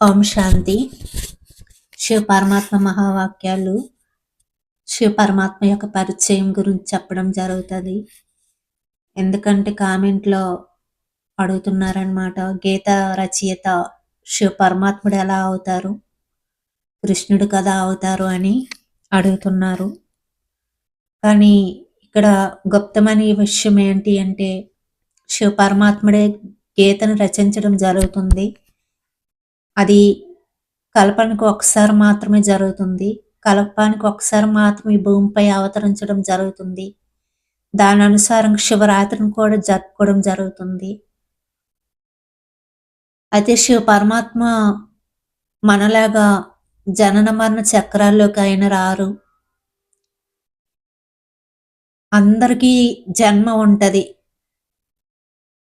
ఓం శాంతి. శివ పరమాత్మ మహావాక్యాలు శివ పరమాత్మ యొక్క పరిచయం గురించి చెప్పడం జరుగుతుంది. ఎందుకంటే కామెంట్లో అడుగుతున్నారనమాట గీత రచయిత శివ పరమాత్ముడు ఎలా అవుతారు కృష్ణుడు కదా అవుతారు అని అడుగుతున్నారు. కానీ ఇక్కడ గుప్తమనే విషయం ఏంటి అంటే శివ పరమాత్ముడే గీతను రచించడం జరుగుతుంది. అది కలపానికి ఒకసారి మాత్రమే జరుగుతుంది. కల్పానికి ఒకసారి మాత్రమే ఈ భూమిపై అవతరించడం జరుగుతుంది. దాని అనుసారం శివరాత్రిని కూడా జరుపుకోవడం జరుగుతుంది. అయితే శివ పరమాత్మ మనలాగా జనన మరణ చక్రాల్లోకి ఆయన రారు. అందరికీ జన్మ ఉంటది.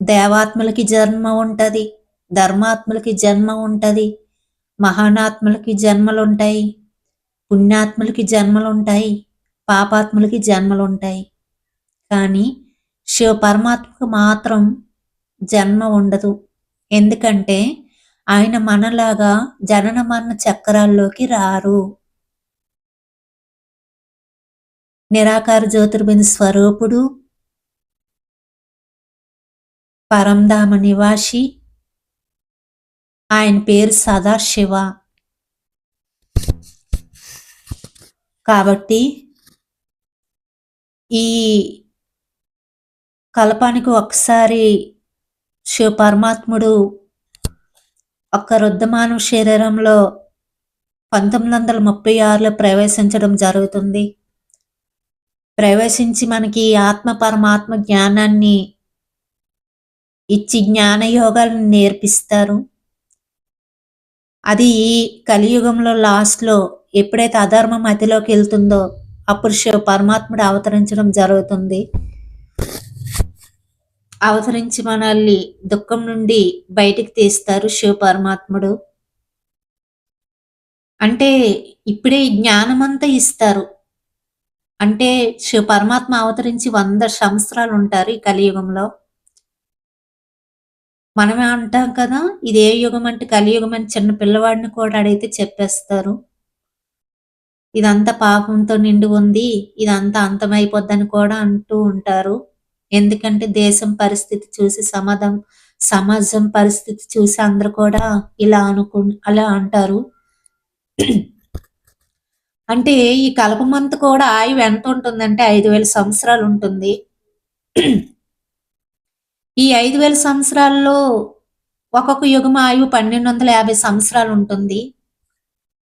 దేవాత్మలకి జన్మ ఉంటది. ధర్మాత్మలకి జన్మ ఉంటుంది మహానాత్మలకి జన్మలు ఉంటాయి పుణ్యాత్మలకి జన్మలు ఉంటాయి పాపాత్మలకి జన్మలు ఉంటాయి కానీ శివ పరమాత్మకు మాత్రం జన్మ ఉండదు. ఎందుకంటే ఆయన మనలాగా జనన మరణ చక్రాల్లోకి రారు. నిరాకార జ్యోతిర్బిందు స్వరూపుడు పరంధామ నివాసి ఆయన పేరు సదాశివ కాబట్టి ఈ కలపానికి ఒకసారి శివ పరమాత్ముడు ఒక్క రుద్దమానవ శరీరంలో పంతొమ్మిది వందల ముప్పై ఆరులో ప్రవేశించడం జరుగుతుంది. ప్రవేశించి మనకి ఆత్మ పరమాత్మ జ్ఞానాన్ని ఇచ్చి జ్ఞానయోగాలను నేర్పిస్తారు. అది ఈ కలియుగంలో లాస్ట్లో ఎప్పుడైతే అధర్మం అతిలోకి వెళ్తుందో అప్పుడు శివ పరమాత్ముడు అవతరించడం జరుగుతుంది. అవతరించి మనల్ని దుఃఖం నుండి బయటికి తీస్తారు శివ పరమాత్ముడు. అంటే ఇప్పుడే జ్ఞానమంతా ఇస్తారు. అంటే శివ పరమాత్మ అవతరించి వంద సంవత్సరాలు ఉంటారు ఈ కలియుగంలో. మనమే అంటాం కదా ఇది ఏ యుగం అంటే కలియుగం అని చిన్న పిల్లవాడిని కూడా అడిగితే చెప్పేస్తారు. ఇదంతా పాపంతో నిండి ఉంది ఇదంతా అంతమైపోద్దని కూడా అంటూ ఉంటారు. ఎందుకంటే దేశం పరిస్థితి చూసి సమాధం సమాజం పరిస్థితి చూసి అందరు కూడా ఇలా అనుకు అలా అంటారు. అంటే ఈ కలపమంత కూడా ఆయువు ఎంత ఉంటుందంటే ఐదు వేల సంవత్సరాలు ఉంటుంది. ఈ ఐదు వేల సంవత్సరాల్లో ఒక్కొక్క యుగం ఆయువు పన్నెండు వందల యాభై సంవత్సరాలు ఉంటుంది.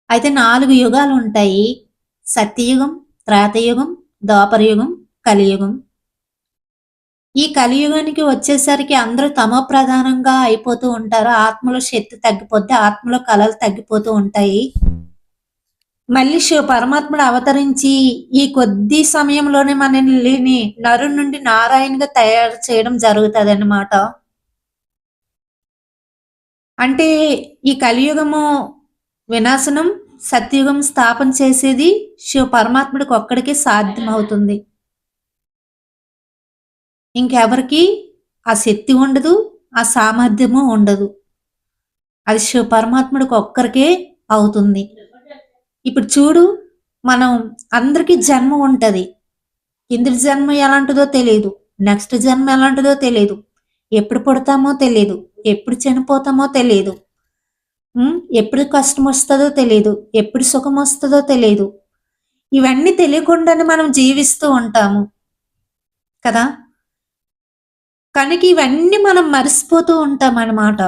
అయితే నాలుగు యుగాలు ఉంటాయి. సత్యయుగం త్రేతయుగం ద్వాపరయుగం కలియుగం. ఈ కలియుగానికి వచ్చేసరికి అందరూ తమ ప్రధానంగా అయిపోతూ ఉంటారు. ఆత్మలో శక్తి తగ్గిపోతే ఆత్మలో కళలు తగ్గిపోతూ ఉంటాయి. మళ్ళీ శివ పరమాత్ముడు అవతరించి ఈ కొద్ది సమయంలోనే మనల్ని నరు నుండి నారాయణగా తయారు చేయడం జరుగుతుంది అన్నమాట అంటే ఈ కలియుగము వినాశనం సత్యుగం స్థాపన చేసేది శివ పరమాత్ముడికి ఒక్కడికే సాధ్యమవుతుంది. ఇంకెవరికి? ఆ శక్తి ఉండదు ఆ సామర్థ్యము ఉండదు. అది శివ పరమాత్ముడికి ఒక్కరికే అవుతుంది. ఇప్పుడు చూడు మనం అందరికీ జన్మ ఉంటుంది. ఇంద్ర జన్మ ఎలాంటిదో తెలియదు నెక్స్ట్ జన్మ ఎలాంటిదో తెలియదు ఎప్పుడు పుడతామో తెలియదు ఎప్పుడు చనిపోతామో తెలియదు ఎప్పుడు కష్టం వస్తుందో తెలియదు ఎప్పుడు సుఖం వస్తుందో తెలియదు ఇవన్నీ తెలియకుండానే మనం జీవిస్తూ ఉంటాము. కదా? కనుక ఇవన్నీ మనం మరిసిపోతూ ఉంటాం అన్నమాట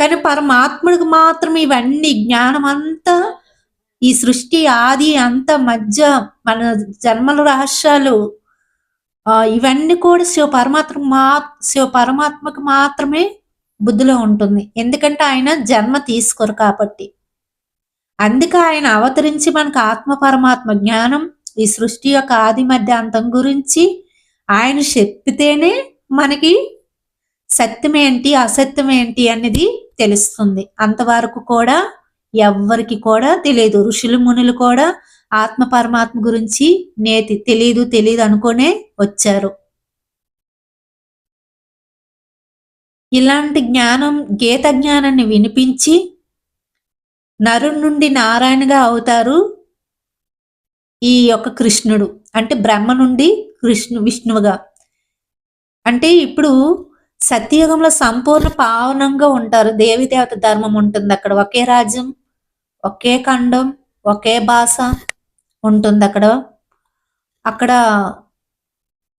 కానీ పరమాత్ముడికి మాత్రం ఇవన్నీ జ్ఞానం అంతా ఈ సృష్టి ఆది అంత మధ్య మన జన్మల రహస్యాలు ఇవన్నీ కూడా శివ పరమాత్మ మా శివ పరమాత్మకు మాత్రమే బుద్ధిలో ఉంటుంది. ఎందుకంటే ఆయన జన్మ తీసుకోరు కాబట్టి. అందుకే ఆయన అవతరించి మనకు ఆత్మ పరమాత్మ జ్ఞానం ఈ సృష్టి యొక్క ఆది మధ్య అంతం గురించి ఆయన చెప్పితేనే మనకి సత్యం ఏంటి అసత్యం ఏంటి అనేది తెలుస్తుంది. అంతవరకు కూడా ఎవ్వరికి కూడా తెలియదు. ఋషులు మునులు కూడా ఆత్మ పరమాత్మ గురించి నేతి తెలియదు తెలియదు అనుకునే వచ్చారు. ఇలాంటి జ్ఞానం గీత జ్ఞానాన్ని వినిపించి నరు నుండి నారాయణగా అవుతారు ఈ యొక్క కృష్ణుడు. అంటే బ్రహ్మ నుండి కృష్ణు విష్ణువుగా. అంటే ఇప్పుడు సత్యయుగంలో సంపూర్ణ పావనంగా ఉంటారు. దేవి దేవత ధర్మం ఉంటుంది అక్కడ. ఒకే రాజ్యం. ఒకే ఖండం ఒకే భాష ఉంటుంది అక్కడ అక్కడ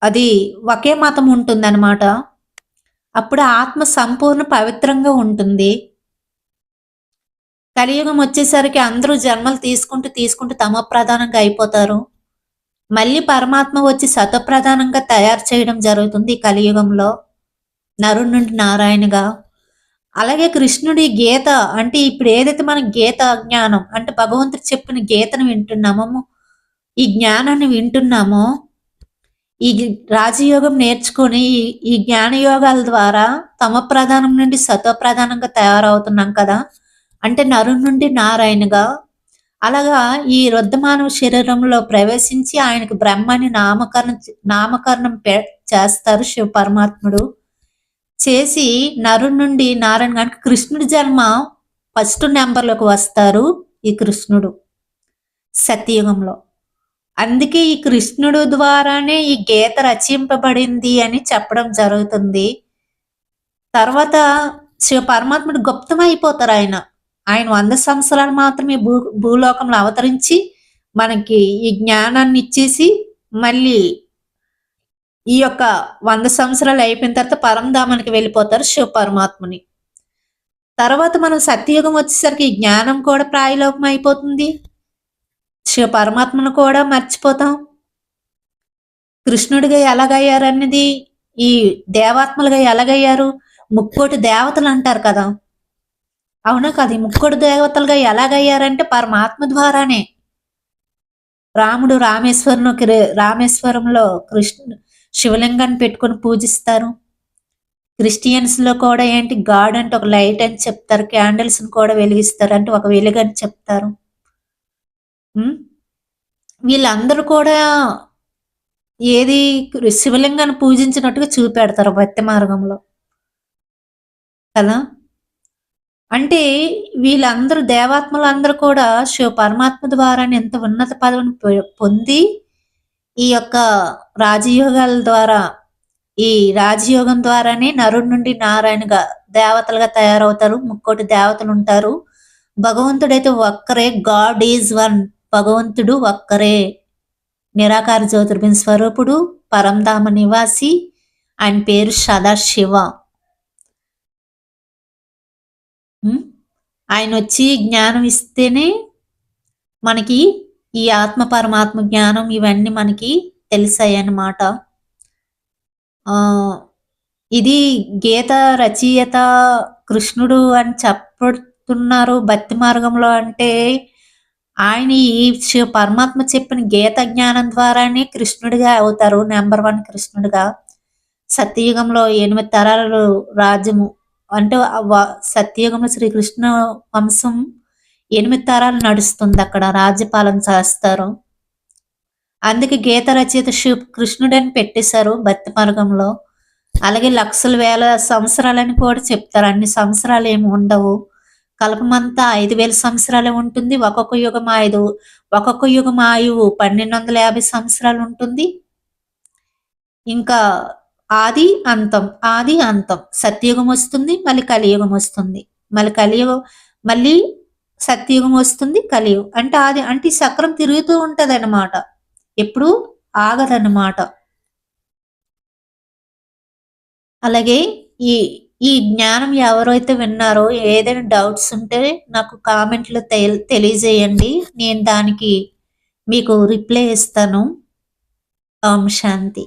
అది ఒకే మతం ఉంటుంది అన్నమాట అప్పుడు ఆత్మ సంపూర్ణ పవిత్రంగా ఉంటుంది. కలియుగం వచ్చేసరికి అందరూ జన్మలు తీసుకుంటూ తీసుకుంటూ తమ ప్రధానంగా అయిపోతారు. మళ్ళీ పరమాత్మ వచ్చి సతప్రధానంగా తయారు చేయడం జరుగుతుంది కలియుగంలో. నరుడు నుండి నారాయణగా. అలాగే కృష్ణుడి గీత అంటే ఇప్పుడు ఏదైతే మనం గీత జ్ఞానం అంటే భగవంతుడు చెప్పిన గీతను వింటున్నామో ఈ జ్ఞానాన్ని వింటున్నామో ఈ రాజయోగం నేర్చుకొని ఈ జ్ఞాన యోగాల ద్వారా తమ ప్రధానం నుండి సత్వ ప్రధానంగా తయారవుతున్నాం కదా. అంటే నరు నుండి నారాయణగా అలాగా ఈ రుద్ధమానవ శరీరంలో ప్రవేశించి ఆయనకు బ్రహ్మని నామకరణం నామకరణం చేస్తారు శివ పరమాత్ముడు. చేసి నరుణ్ నుండి నారాయణ గంట కృష్ణుడి జన్మ ఫస్ట్ నెంబర్లోకి వస్తారు ఈ కృష్ణుడు సత్యయుగంలో. అందుకే ఈ కృష్ణుడు ద్వారానే ఈ గీత రచింపబడింది అని చెప్పడం జరుగుతుంది. తర్వాత శివ పరమాత్ముడు గుప్తమైపోతారు ఆయన. ఆయన వంద సంవత్సరాలు మాత్రమే భూ భూలోకంలో అవతరించి మనకి ఈ జ్ఞానాన్ని ఇచ్చేసి మళ్ళీ ఈ యొక్క వంద సంవత్సరాలు అయిపోయిన తర్వాత పరంధామానికి వెళ్ళిపోతారు శివ పరమాత్ముని. తర్వాత మనం సత్యయుగం వచ్చేసరికి జ్ఞానం కూడా ప్రాయలోకం అయిపోతుంది. శివ పరమాత్మను కూడా మర్చిపోతాం. కృష్ణుడిగా ఎలాగయ్యారన్నది ఈ దేవాత్మలుగా ఎలాగయ్యారు? ముక్కోటి దేవతలు అంటారు కదా. అవునా కాదు ఈ ముక్కోటి దేవతలుగా ఎలాగయ్యారంటే పరమాత్మ ద్వారానే. రాముడు రామేశ్వరును రామేశ్వరంలో కృష్ణుడు శివలింగాన్ని పెట్టుకొని పూజిస్తారు. క్రిస్టియన్స్లో కూడా ఏంటి గాడ్ అంటే ఒక లైట్ అని చెప్తారు క్యాండిల్స్ని కూడా వెలిగిస్తారు అంటే ఒక వెలుగని చెప్తారు. వీళ్ళందరూ కూడా ఏది శివలింగాన్ని పూజించినట్టుగా చూపెడతారు భక్తి మార్గంలో. కదా? అంటే వీళ్ళందరూ దేవాత్మలందరూ కూడా శివ పరమాత్మ ద్వారా ఎంత ఉన్నత పదవిని పొంది ఈ యొక్క రాజయోగాల ద్వారా ఈ రాజయోగం ద్వారానే నరుడు నుండి నారాయణగా దేవతలుగా తయారవుతారు. ముక్కోటి దేవతలు ఉంటారు. భగవంతుడైతే ఒక్కరే. God is one. భగవంతుడు ఒక్కరే. నిరాకార జ్యోతిర్బిన్ స్వరూపుడు పరంధామ నివాసి. ఆయన పేరు సదాశివ. ఆయన వచ్చి జ్ఞానం ఇస్తేనే మనకి ఈ ఆత్మ పరమాత్మ జ్ఞానం ఇవన్నీ మనకి తెలిసాయి అన్నమాట ఇది గీత రచయిత కృష్ణుడు అని చెప్పుతున్నారు భక్తి మార్గంలో అంటే ఆయన ఈ పరమాత్మ చెప్పిన గీత జ్ఞానం ద్వారానే కృష్ణుడిగా అవుతారు నెంబర్ వన్ కృష్ణుడిగా. సత్యయుగంలో ఎనిమిది తరాలు రాజ్యము అంటే సత్యయుగంలో శ్రీకృష్ణ వంశం ఎనిమిది తరాలు నడుస్తుంది అక్కడ రాజ్యపాలన చేస్తారు. అందుకే గీత రచయిత శివ కృష్ణుడని పెట్టేశారు భక్తి మార్గంలో అలాగే లక్షల వేల సంవత్సరాలని కూడా చెప్తారు. అన్ని సంవత్సరాలు ఏమి ఉండవు. కల్పమంతా ఐదు వేల సంవత్సరాలే ఉంటుంది. ఒక్కొక్క యుగం ఐదు ఒక్కొక్క యుగం ఆయువు పన్నెండు వందల యాభై సంవత్సరాలు ఉంటుంది. ఇంకా ఆది అంతం ఆది అంతం. సత్యయుగం వస్తుంది మళ్ళీ కలియుగం వస్తుంది. మళ్ళీ కలియుగం మళ్ళీ సత్యయుగం వస్తుంది కలియుగం. అంటే అది అంటే చక్రం తిరుగుతూ ఉంటది అనమాట ఎప్పుడు? ఆగదన్నమాట. అలాగే ఈ ఈ జ్ఞానం ఎవరైతే విన్నారో ఏదైనా డౌట్స్ ఉంటే నాకు కామెంట్లో తెలియజేయండి. నేను దానికి మీకు రిప్లై ఇస్తాను. ఓం శాంతి.